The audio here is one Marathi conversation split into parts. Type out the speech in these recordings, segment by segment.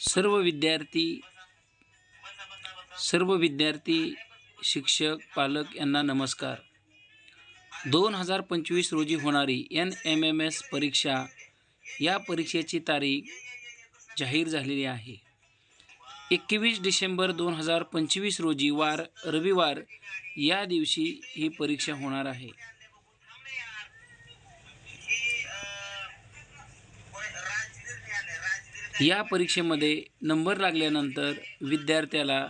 सर्व विद्यार्थी सर्व विद्यार्थी शिक्षक पालक यांना नमस्कार. दोन हजार पंचवीस रोजी होणारी एन एम एम एस परीक्षा या परीक्षेची तारीख जाहीर झालेली आहे. एकवीस डिसेंबर दोन हजार पंचवीस रोजी वार रविवार या दिवशी ही परीक्षा होणार आहे. या परीक्षेमध्ये नंबर लागल्यानंतर विद्यार्थ्याला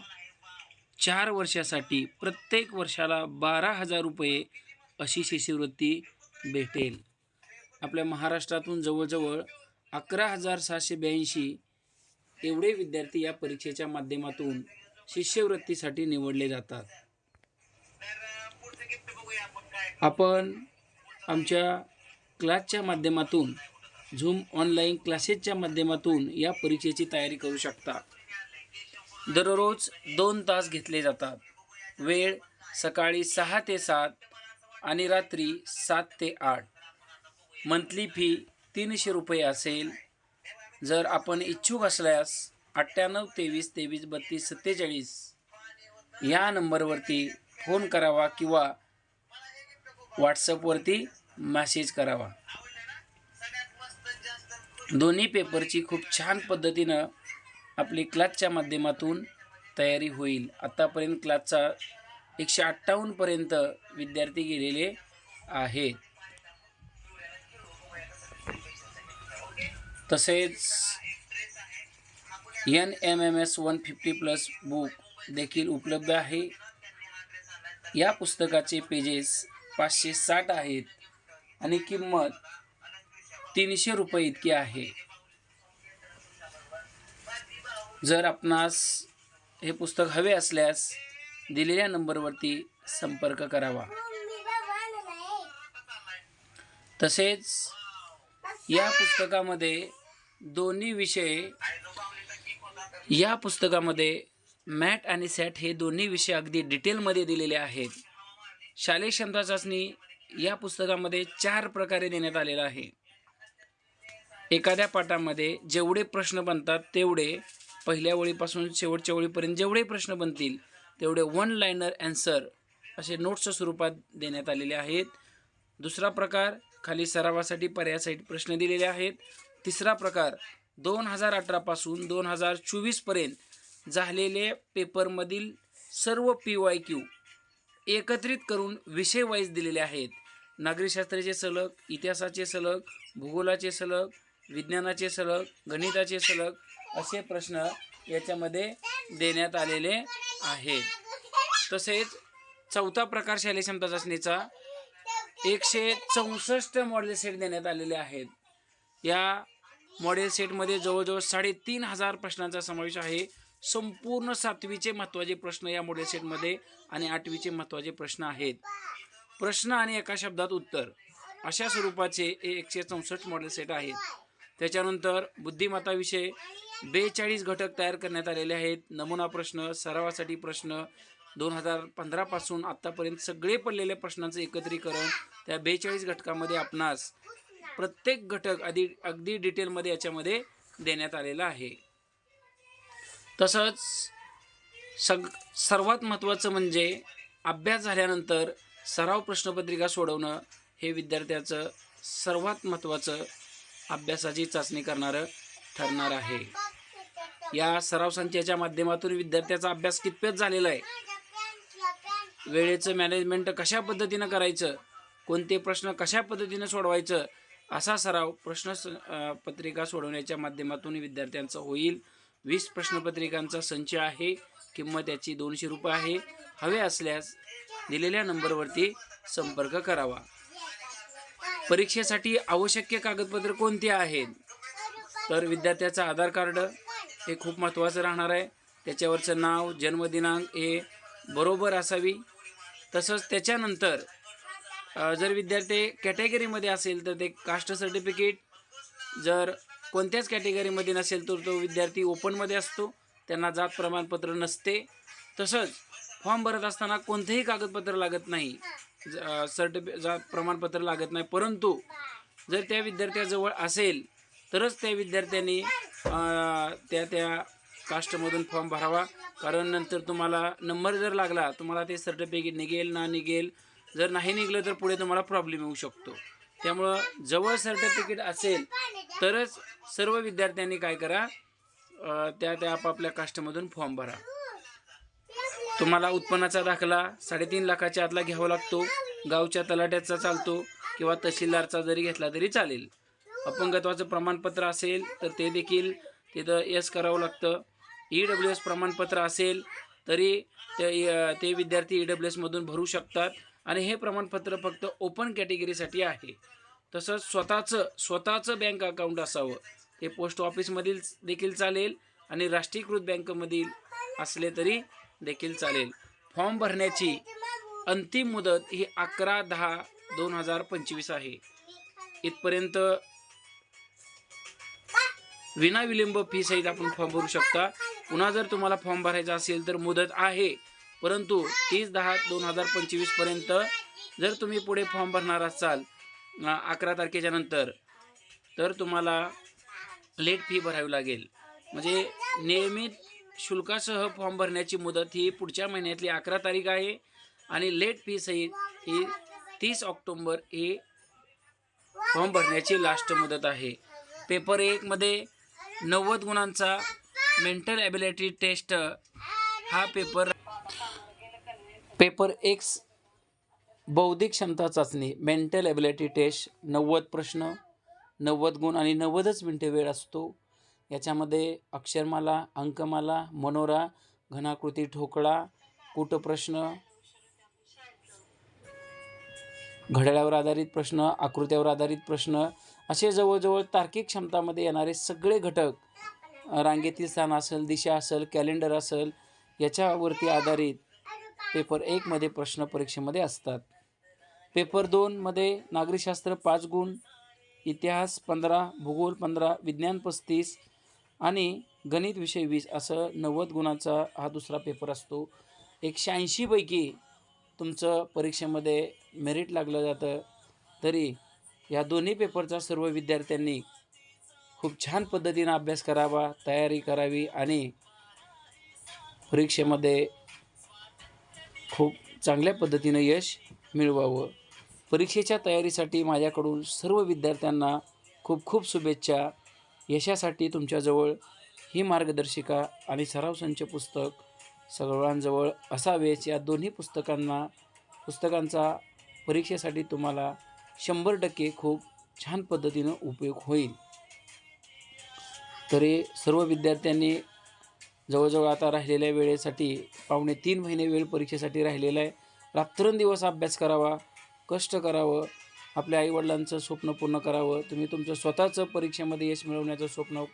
चार वर्षासाठी प्रत्येक वर्षाला बारा हजार रुपये अशी शिष्यवृत्ती भेटेल. आपल्या महाराष्ट्रातून जवळजवळ अकरा हजार सहाशे ब्याऐंशी एवढे विद्यार्थी या परीक्षेच्या माध्यमातून शिष्यवृत्तीसाठी निवडले जातात. आपण आमच्या क्लासच्या माध्यमातून झूम ऑनलाईन क्लासेसच्या माध्यमातून या परीक्षेची तयारी करू शकता. दररोज दोन तास घेतले जातात. वेळ सकाळी सहा ते सात आणि रात्री सात ते आठ. मंथली फी तीनशे रुपये असेल. जर आपण इच्छुक असल्यास अठ्ठ्याण्णव तेवीस तेवीस बत्तीस सत्तेचाळीस या नंबरवरती फोन करावा किंवा व्हॉट्सअपवरती मॅसेज करावा. दोन्ही पेपरची खूप छान पद्धतीनं आपली क्लासच्या माध्यमातून तयारी होईल. आत्तापर्यंत क्लासचा एकशे अठ्ठावन्नपर्यंत विद्यार्थी गेलेले आहेत. तसेच N M M S one fifty plus book देखील उपलब्ध आहे. या पुस्तकाचे पेजेस पाचशे साठ आहेत आणि किंमत तीनशे रुपये इतकी आहे. जर आपणास हे पुस्तक हवे असल्यास दिलेल्या नंबरवरती संपर्क करावा. तसेच या पुस्तकामध्ये दोन्ही विषय या पुस्तकामध्ये मॅट आणि सॅट हे दोन्ही विषय अगदी डिटेलमध्ये दिलेले आहेत. शालेय क्षमता चाचणी या पुस्तकामध्ये चार प्रकारे देण्यात आलेला आहे. एखाद्या पाठामध्ये जेवढे प्रश्न बनतात तेवढे पहिल्या ओळीपासून शेवटच्या ओळीपर्यंत जेवढे प्रश्न बनतील तेवढे वन लायनर अँसर असे नोट्सच्या स्वरूपात देण्यात आलेले आहेत. दुसरा प्रकार खाली सरावासाठी पर्यायासाठी प्रश्न दिलेले आहेत. तिसरा प्रकार दोन हजार अठरापासून दोन हजार चोवीसपर्यंत झालेले पेपरमधील सर्व पी वाय क्यू एकत्रित करून विषय वाईज दिलेले आहेत. नागरिकशास्त्राचे सलग इतिहासाचे सलग भूगोलाचे सलग विज्ञानाचे सलग गणिताचे सलग असे प्रश्न याच्यामध्ये देण्यात आलेले आहेत तसेच चौथा प्रकार शालेय क्षमता चाचणीचा एकशे चौसष्ट मॉडेल सेट देण्यात आलेले आहेत. या मॉडेल सेटमध्ये जवळजवळ साडेतीन हजार प्रश्नांचा समावेश आहे. संपूर्ण सातवीचे महत्त्वाचे प्रश्न या मॉडेल सेटमध्ये आणि आठवीचे महत्त्वाचे प्रश्न आहेत. प्रश्न आणि एका शब्दात उत्तर अशा स्वरूपाचे हे एकशे चौसष्ट मॉडेल सेट आहेत. त्याच्यानंतर बुद्धिमत्ताविषयी बेचाळीस घटक तयार करण्यात आलेले आहेत. नमुना प्रश्न सरावासाठी प्रश्न दोन हजार पंधरापासून आत्तापर्यंत सगळे पडलेल्या प्रश्नांचं एकत्रीकरण त्या बेचाळीस घटकामध्ये आपणास प्रत्येक घटक आधी अगदी डिटेलमध्ये याच्यामध्ये देण्यात आलेला आहे. तसंच सग सर्वात महत्त्वाचं म्हणजे अभ्यास झाल्यानंतर सराव प्रश्नपत्रिका सोडवणं हे विद्यार्थ्याचं सर्वात महत्त्वाचं अभ्यासाची चाचणी करणारं ठरणार आहे. या सराव संचाच्या माध्यमातून विद्यार्थ्याचा अभ्यास कितपत झालेला आहे? वेळेचं मॅनेजमेंट कशा पद्धतीनं करायचं? कोणते प्रश्न कशा पद्धतीनं सोडवायचं? असा सराव प्रश्न पत्रिका सोडवण्याच्या माध्यमातून विद्यार्थ्यांचा होईल. वीस प्रश्नपत्रिकांचा संच आहे. किंमत याची दोनशे रुपये आहे. हवे असल्यास दिलेल्या नंबरवरती संपर्क करावा. परीक्षेसाठी आवश्यक कागदपत्र कोणती आहेत? तर विद्यार्थ्याचं आधार कार्ड हे खूप महत्त्वाचं राहणार आहे. त्याच्यावरचं नाव जन्मदिनांक हे बरोबर असावी. तसंच त्याच्यानंतर जर विद्यार्थी कॅटेगरीमध्ये असेल तर ते कास्ट सर्टिफिकेट जर कोणत्याच कॅटेगरीमध्ये नसेल तर तो विद्यार्थी ओपनमध्ये असतो. त्यांना जात प्रमाणपत्र नसते. तसंच फॉर्म भरत असताना कोणतेही कागदपत्र लागत नाही. सर्टिफि प्रमाणपत्र लागत नाही. परंतु जर त्या विद्यार्थ्याजवळ असेल तरच त्या विद्यार्थ्यांनी त्या त्या कास्टमधून फॉर्म भरावा. कारण नंतर तुम्हाला नंबर जर लागला तुम्हाला ते सर्टिफिकेट निघेल ना निघेल. जर नाही निघलं तर पुढे तुम्हाला प्रॉब्लेम येऊ शकतो. त्यामुळं जवळ सर्टिफिकेट असेल तरच सर्व विद्यार्थ्यांनी काय करा त्या त्या आपापल्या कास्टमधून फॉर्म भरा. तुम्हाला उत्पन्नाचा दाखला साडेतीन लाखाच्या आतला घ्यावा लागतो. गावच्या तलाट्याचा चालतो किंवा तहसीलदारचा जरी घेतला तरी चालेल. अपंगत्वाचं प्रमाणपत्र असेल तर ते देखील तिथं यस करावं लागतं. ई डब्ल्यू एस प्रमाणपत्र असेल तरी ते ते विद्यार्थी ई डब्ल्यू एसमधून भरू शकतात. आणि हे प्रमाणपत्र फक्त ओपन कॅटेगरीसाठी आहे. तसंच स्वतःचं स्वतःचं बँक अकाउंट असावं. ते पोस्ट ऑफिसमधील देखील चालेल आणि राष्ट्रीयकृत बँकमधील असले तरी देखील चालेल. फॉर्म भरण्याची अंतिम मुदत ही अकरा दहा दोन हजार पंचवीस आहे. इथपर्यंत विनाविलंब फी सहित आपण फॉर्म भरू शकता. पुन्हा जर तुम्हाला फॉर्म भरायचा असेल तर मुदत आहे. परंतु तीस दहा दोन हजार पंचवीसपर्यंत जर तुम्ही पुढे फॉर्म भरणार असाल अकरा तारखेच्या नंतर तर तुम्हाला लेट फी भरावी लागेल. म्हणजे नियमित शुल्कासह फॉर्म भरण्याची मुदत ही पुढच्या महिन्यातली अकरा तारीख आहे. आणि लेट फी सहित ही तीस ऑक्टोंबर ही फॉर्म भरण्याची लास्ट मुदत आहे. पेपर एकमध्ये नव्वद गुणांचा मेंटल ॲबिलिटी टेस्ट हा पेपर पेपर एक्स बौद्धिक क्षमता चाचणी मेंटल ॲबिलिटी टेस्ट नव्वद प्रश्न नव्वद गुण आणि नव्वदच मिनटे वेळ असतो. याच्यामध्ये अक्षरमाला अंकमाला मनोरा घनाकृती ठोकळा कूटप्रश्न घड्याळावर आधारित प्रश्न आकृत्यावर आधारित प्रश्न असे जवळजवळ तार्किक क्षमतामध्ये येणारे सगळे घटक रांगेतील स्थान असेल दिशा असेल कॅलेंडर असेल याच्यावरती आधारित पेपर एकमध्ये प्रश्न परीक्षेमध्ये असतात. पेपर दोनमध्ये नागरिकशास्त्र पाच गुण इतिहास पंधरा भूगोल पंधरा विज्ञान पस्तीस आणि गणित विषय वीस असं नव्वद गुणाचा हा दुसरा पेपर असतो. एकशे ऐंशीपैकी तुमचं परीक्षेमध्ये मेरिट लागलं जातं. तरी या दोन्ही पेपरचा सर्व विद्यार्थ्यांनी खूप छान पद्धतीनं अभ्यास करावा तयारी करावी आणि परीक्षेमध्ये खूप चांगल्या पद्धतीनं यश मिळवावं. परीक्षेच्या तयारीसाठी माझ्याकडून सर्व विद्यार्थ्यांना खूप खूप शुभेच्छा. यशासाठी तुमच्याजवळ ही मार्गदर्शिका आणि सराव संच पुस्तक सर्वांजवळ असावेच या दोन्ही पुस्तकांना पुस्तकांचा परीक्षेसाठी तुम्हाला शंभर टक्के खूप छान पद्धतीनं उपयोग होईल. तरी सर्व विद्यार्थ्यांनी जवळजवळ आता राहिलेल्या वेळेसाठी पावणे तीन महिने वेळ परीक्षेसाठी राहिलेला आहे. रात्रंदिवस अभ्यास करावा कष्ट करावं आपल्या आईवडिलांचं स्वप्न पूर्ण करावं. तुम्ही तुमचं स्वतःचं परीक्षेमध्ये यश मिळवण्याचं स्वप्न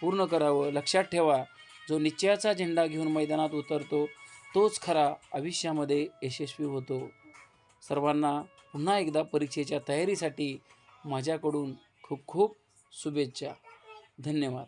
पूर्ण करावं. लक्षात ठेवा जो निश्चयाचा झेंडा घेऊन मैदानात उतरतो तोच खरा आयुष्यामध्ये यशस्वी होतो. सर्वांना पुन्हा एकदा परीक्षेच्या तयारीसाठी माझ्याकडून खूप खूप शुभेच्छा. धन्यवाद.